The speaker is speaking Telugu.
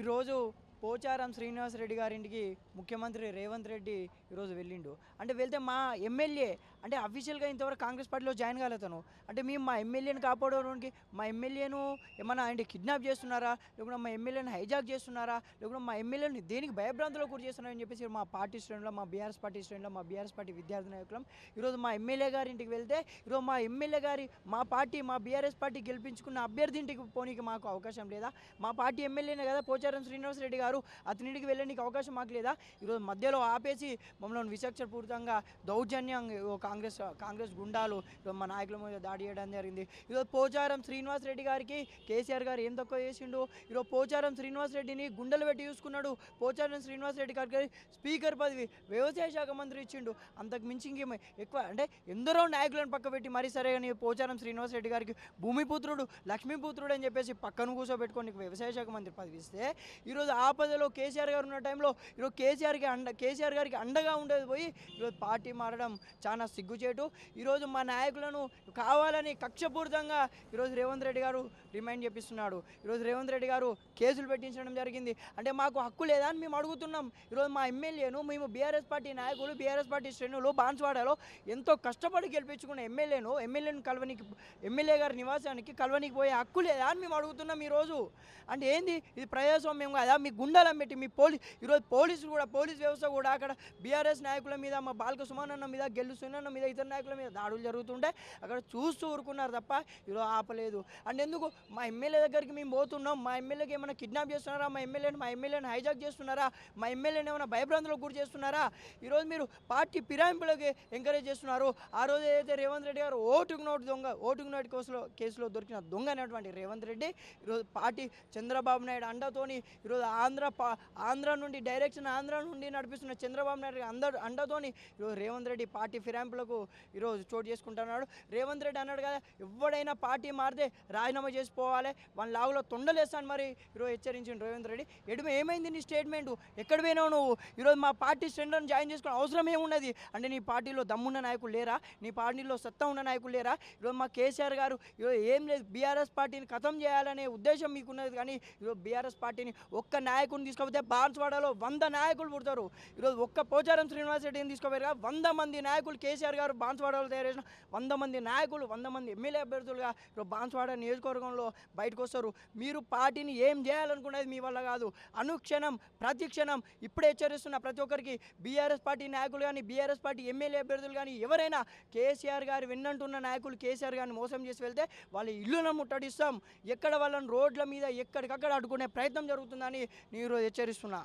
ఈరోజు పోచారం శ్రీనివాసరెడ్డి గారింటికి ముఖ్యమంత్రి రేవంత్ రెడ్డి ఈరోజు వెళ్ళిండు. అంటే వెళ్తే మా ఎమ్మెల్యే అంటే అఫీషియల్గా ఇంతవరకు కాంగ్రెస్ పార్టీలో జాయిన్ కాలేతను అంటే మేము మా ఎమ్మెల్యేని కాపాడడానికి మా ఎమ్మెల్యేను ఏమన్నా ఆయన కిడ్నాప్ చేస్తున్నారా? లేకుండా మా ఎమ్మెల్యేని హైజాక్ చేస్తున్నారా? లేకుండా మా ఎమ్మెల్యేని దేనికి భయభ్రాంతులకు గురి చేస్తున్నారని చెప్పేసి మా పార్టీ శ్రేణులు మా బీఆర్ఎస్ పార్టీ శ్రేణులు మా బీఆర్ఎస్ పార్టీ విద్యార్థి నాయకులం. ఈరోజు మా ఎమ్మెల్యే గారి ఇంటికి వెళ్తే ఈరోజు మా ఎమ్మెల్యే గారి మా పార్టీ మా బీఆర్ఎస్ పార్టీ గెలిపించుకున్న అభ్యర్థి ఇంటికి పోనీకి మాకు అవకాశం లేదా? మా పార్టీ ఎమ్మెల్యేనే కదా పోచారం శ్రీనివాసరెడ్డి గారు అతనింటికి వెళ్ళడానికి అవకాశం మాకు లేదా? ఈరోజు మధ్యలో ఆపేసి మమ్మల్ని విచక్షణపూరితంగా దౌర్జన్యం ఒక కాంగ్రెస్ కాంగ్రెస్ గుండాలు మా నాయకుల మీద దాడి చేయడం జరిగింది. ఈరోజు పోచారం శ్రీనివాస్ రెడ్డి గారికి కేసీఆర్ గారు ఏం తక్కువ చేసిండు? ఈరోజు పోచారం శ్రీనివాస్ రెడ్డిని గుండెలు పెట్టి చూసుకున్నాడు. పోచారం శ్రీనివాస్ రెడ్డి గారికి స్పీకర్ పదవి వ్యవసాయ శాఖ మంత్రి ఇచ్చిండు. అంతకు మించి ఎక్కువ అంటే ఎందరో నాయకులను పక్క పెట్టి మరీ సరే కానీ పోచారం శ్రీనివాస్ రెడ్డి గారికి భూమిపుత్రుడు లక్ష్మీపుత్రుడు అని చెప్పేసి పక్కన కూర్చోబెట్టుకొని వ్యవసాయ శాఖ మంత్రి పదవి ఇస్తే ఈరోజు ఆపదలో కేసీఆర్ గారు ఉన్న టైంలో ఈరోజు కేసీఆర్కి అండ కేసీఆర్ గారికి అండగా ఉండేది పోయి ఈరోజు పార్టీ మారడం చాలా సిగ్గుచేటు. ఈరోజు మా నాయకులను కావాలని కక్షపూరితంగా ఈరోజు రేవంత్ రెడ్డి గారు రిమైండ్ చేపిస్తున్నాడు. ఈరోజు రేవంత్ రెడ్డి గారు కేసులు పెట్టించడం జరిగింది. అంటే మాకు హక్కు లేదా అని మేము అడుగుతున్నాం. ఈరోజు మా ఎమ్మెల్యేను మేము బీఆర్ఎస్ పార్టీ నాయకులు బీఆర్ఎస్ పార్టీ శ్రేణులు బాన్స్వాడలో ఎంతో కష్టపడి గెలిపించుకున్న ఎమ్మెల్యేను ఎమ్మెల్యేను కలవనికి ఎమ్మెల్యే గారి నివాసానికి కలవనికి పోయే హక్కు లేదా అని మేము అడుగుతున్నాం ఈరోజు. అంటే ఏంది? ఇది ప్రజాస్వామ్యం కాదా? మీ గుండాలం పెట్టి మీ పోలీస్ ఈరోజు పోలీసులు కూడా పోలీస్ వ్యవస్థ కూడా అక్కడ బీఆర్ఎస్ నాయకుల మీద మా బాలక సుమానన్న మీద గెల్లు నాయకుల మీద ఇతర నాయకుల మీద దాడులు జరుగుతుంటే అక్కడ చూస్తూ ఊరుకున్నారు తప్ప ఇలా ఆపలేదు. అండ్ ఎందుకు? మా ఎమ్మెల్యే దగ్గరికి మేము పోతున్నాం. మా ఎమ్మెల్యేకి ఏమైనా కిడ్నాప్ చేస్తున్నారా? మా ఎమ్మెల్యేని మా ఎమ్మెల్యేని హైజాక్ చేస్తున్నారా? మా ఎమ్మెల్యేని ఏమైనా భయభ్రాంతులకు గురి చేస్తున్నారా? ఈరోజు మీరు పార్టీ పిరాయింపులకి ఎంకరేజ్ చేస్తున్నారు. ఆ రోజు ఏదైతే రేవంత్ రెడ్డి గారు ఓటుకు నోటు దొంగ ఓటుకు నోటు కేసులో కేసులో దొరికిన దొంగ అనేటువంటి రేవంత్ రెడ్డి ఈరోజు పార్టీ చంద్రబాబు నాయుడు అండతోని ఈరోజు ఆంధ్ర ఆంధ్ర నుండి డైరెక్షన్ ఆంధ్ర నుండి నడిపిస్తున్న చంద్రబాబు నాయుడు అందరు అండతోని ఈరోజు రేవంత్ రెడ్డి పార్టీ ఫిరాయింపులకు ఈరోజు చోటు చేసుకుంటున్నాడు. రేవంత్ రెడ్డి అన్నాడు కదా ఎవడైనా పార్టీ మారితే రాజీనామా చేసిపోవాలి వాళ్ళ లాగులో తొండలేస్తాను మరి ఈరోజు హెచ్చరించిండు రేవంత్ రెడ్డి. ఎడుమ ఏమైంది నీ స్టేట్మెంట్? ఎక్కడ పోయినావు నువ్వు? ఈరోజు మా పార్టీ స్ట్రెండ్లను జాయిన్ చేసుకునే అవసరం ఏమున్నది? అంటే నీ పార్టీలో దమ్మున్న నాయకులు లేరా? నీ పార్టీలో సత్తా ఉన్న నాయకులు లేరా? ఈరోజు మా కేసీఆర్ గారు ఈరోజు ఏం లేదు బీఆర్ఎస్ పార్టీని ఖతం చేయాలనే ఉద్దేశం మీకున్నది కానీ ఈరోజు బీఆర్ఎస్ పార్టీని ఒక్క నాయకుడిని తీసుకోపోతే బాన్స్వాడలో వంద నాయకులు పుడతారు. ఈరోజు ఒక్క పోచారం శ్రీనివాస్ రెడ్డిని వంద మంది నాయకులు కేసీఆర్ గారు బాన్స్వాడలో తయారు చేసిన వంద మంది నాయకులు వంద మంది ఎమ్మెల్యే అభ్యర్థులుగా ఇప్పుడు బాన్స్వాడ నియోజకవర్గంలో బయటకు వస్తారు. మీరు పార్టీని ఏం చేయాలనుకునేది మీ వల్ల కాదు. అనుక్షణం ప్రతి క్షణం ఇప్పుడే హెచ్చరిస్తున్న ప్రతి ఒక్కరికి బీఆర్ఎస్ పార్టీ నాయకులు కానీ బీఆర్ఎస్ పార్టీ ఎమ్మెల్యే అభ్యర్థులు కానీ ఎవరైనా కేసీఆర్ గారు విన్నంటున్న నాయకులు కేసీఆర్ గారిని మోసం చేసి వెళ్తే వాళ్ళ ఇల్లులను ముట్టడిస్తాం. ఎక్కడ వాళ్ళని రోడ్ల మీద ఎక్కడికక్కడ అడ్డుకునే ప్రయత్నం జరుగుతుందని నేను ఈరోజు హెచ్చరిస్తున్నా.